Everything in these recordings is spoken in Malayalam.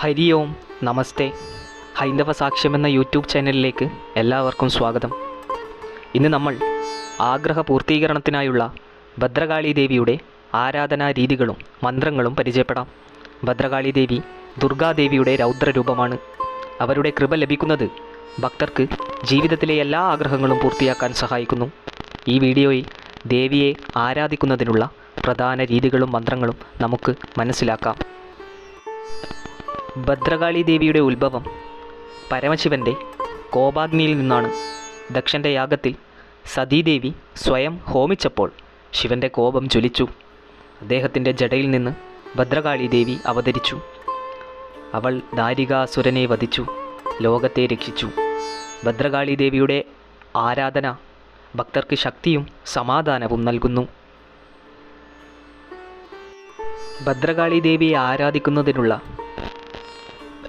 ഹരി ഓം നമസ്തേ. ഹൈന്ദവ സാക്ഷ്യം എന്ന യൂട്യൂബ് ചാനലിലേക്ക് എല്ലാവർക്കും സ്വാഗതം. ഇന്ന് നമ്മൾ ആഗ്രഹ പൂർത്തീകരണത്തിനായുള്ള ഭദ്രകാളി ദേവിയുടെ ആരാധനാ രീതികളും മന്ത്രങ്ങളും പരിചയപ്പെടാം. ഭദ്രകാളി ദേവി ദുർഗാദേവിയുടെ രൗദ്രരൂപമാണ്. അവരുടെ കൃപ ലഭിക്കുന്നത് ഭക്തർക്ക് ജീവിതത്തിലെ എല്ലാ ആഗ്രഹങ്ങളും പൂർത്തിയാക്കാൻ സഹായിക്കുന്നു. ഈ വീഡിയോയിൽ ദേവിയെ ആരാധിക്കുന്നതിനുള്ള പ്രധാന രീതികളും മന്ത്രങ്ങളും നമുക്ക് മനസ്സിലാക്കാം. ഭദ്രകാളി ദേവിയുടെ ഉത്ഭവം പരമശിവന്റെ കോപാഗ്നിയിൽ നിന്നാണ്. ദക്ഷന്റെ യാഗത്തിൽ സതീദേവി സ്വയം ഹോമിച്ചപ്പോൾ ശിവന്റെ കോപം ജ്വലിച്ചു. അദ്ദേഹത്തിന്റെ ജടയിൽ നിന്ന് ഭദ്രകാളി ദേവി അവതരിച്ചു. അവൾ ദാരികാസുരനെ വധിച്ചു ലോകത്തെ രക്ഷിച്ചു. ഭദ്രകാളി ദേവിയുടെ ആരാധന ഭക്തർക്ക് ശക്തിയും സമാധാനവും നൽകുന്നു. ഭദ്രകാളി ദേവിയെ ആരാധിക്കുന്നതിനുള്ള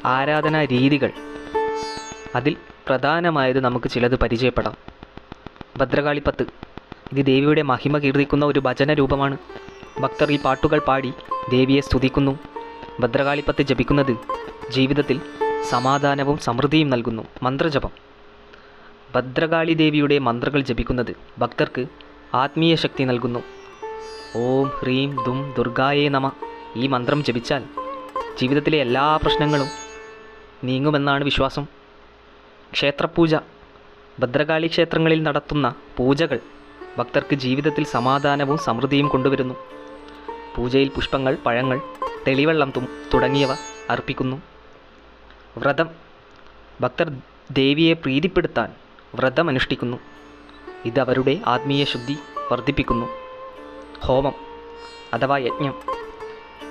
ആരാധനാ രീതികൾ അതിൽ പ്രധാനമായത് നമുക്ക് ചിലത് പരിചയപ്പെടാം. ഭദ്രകാളിപ്പത്ത് ഇത് ദേവിയുടെ മഹിമ കീർത്തിക്കുന്ന ഒരു ഭജന രൂപമാണ് ഭക്തർ ഈ പാട്ടുകൾ പാടി ദേവിയെ സ്തുതിക്കുന്നു. ഭദ്രകാളിപ്പത്ത് ജപിക്കുന്നത് ജീവിതത്തിൽ സമാധാനവും സമൃദ്ധിയും നൽകുന്നു. മന്ത്രജപം. ഭദ്രകാളി ദേവിയുടെ മന്ത്രങ്ങൾ ജപിക്കുന്നത് ഭക്തർക്ക് ആത്മീയ ശക്തി നൽകുന്നു. ഓം ഹ്രീം ദും ദുർഗായേ നമ ഈ മന്ത്രം ജപിച്ചാൽ ജീവിതത്തിലെ എല്ലാ പ്രശ്നങ്ങളും നീങ്ങുമെന്നാണ് വിശ്വാസം. ക്ഷേത്രപൂജ ഭദ്രകാളി ക്ഷേത്രങ്ങളിൽ നടത്തുന്ന പൂജകൾ ഭക്തർക്ക് ജീവിതത്തിൽ സമാധാനവും സമൃദ്ധിയും കൊണ്ടുവരുന്നു. പൂജയിൽ പുഷ്പങ്ങൾ പഴങ്ങൾ തെളിവെള്ളം തുടങ്ങിയവ അർപ്പിക്കുന്നു. വ്രതം ഭക്തർ ദേവിയെ പ്രീതിപ്പെടുത്താൻ വ്രതം അനുഷ്ഠിക്കുന്നു. ഇത് അവരുടെ ആത്മീയ ശുദ്ധി വർദ്ധിപ്പിക്കുന്നു. ഹോമം അഥവാ യജ്ഞം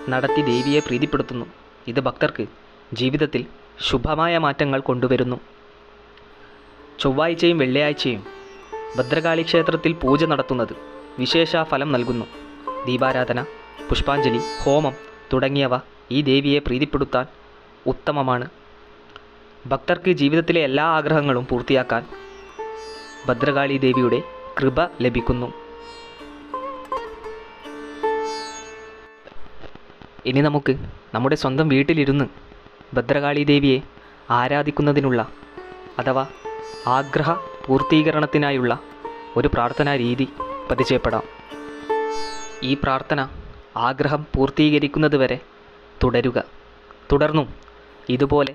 നടത്തി ദേവിയെ പ്രീതിപ്പെടുത്തുന്നു. ഇത് ഭക്തർക്ക് ജീവിതത്തിൽ ശുഭമായ മാറ്റങ്ങൾ കൊണ്ടുവരുന്നു. ചൊവ്വാഴ്ചയും വെള്ളിയാഴ്ചയും ഭദ്രകാളി ക്ഷേത്രത്തിൽ പൂജ നടത്തുന്നത് വിശേഷ ഫലം നൽകുന്നു. ദീപാരാധന പുഷ്പാഞ്ജലി ഹോമം തുടങ്ങിയവ ഈ ദേവിയെ പ്രീതിപ്പെടുത്താൻ ഉത്തമമാണ്. ഭക്തർക്ക് ജീവിതത്തിലെ എല്ലാ ആഗ്രഹങ്ങളും പൂർത്തിയാക്കാൻ ഭദ്രകാളി ദേവിയുടെ കൃപ ലഭിക്കുന്നു. ഇനി നമുക്ക് നമ്മുടെ സ്വന്തം വീട്ടിലിരുന്ന് ഭദ്രകാളി ദേവിയെ ആരാധിക്കുന്നതിനുള്ള അഥവാ ആഗ്രഹ പൂർത്തീകരണത്തിനായുള്ള ഒരു പ്രാർത്ഥനാ രീതി പരിചയപ്പെടാം. ഈ പ്രാർത്ഥന ആഗ്രഹം പൂർത്തീകരിക്കുന്നതുവരെ തുടരുക. തുടർന്നും ഇതുപോലെ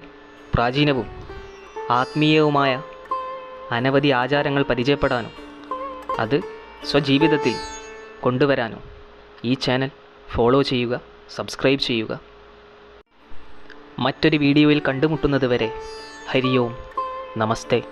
പ്രാചീനവും ആത്മീയവുമായ അനവധി ആചാരങ്ങൾ പരിചയപ്പെടാനും അത് സ്വജീവിതത്തിൽ കൊണ്ടുവരാനും ഈ ചാനൽ ഫോളോ ചെയ്യുക സബ്സ്ക്രൈബ് ചെയ്യുക. മറ്റൊരു വീഡിയോയിൽ കണ്ടുമുട്ടുന്നത് വരെ ഹരിയോം. നമസ്തേ.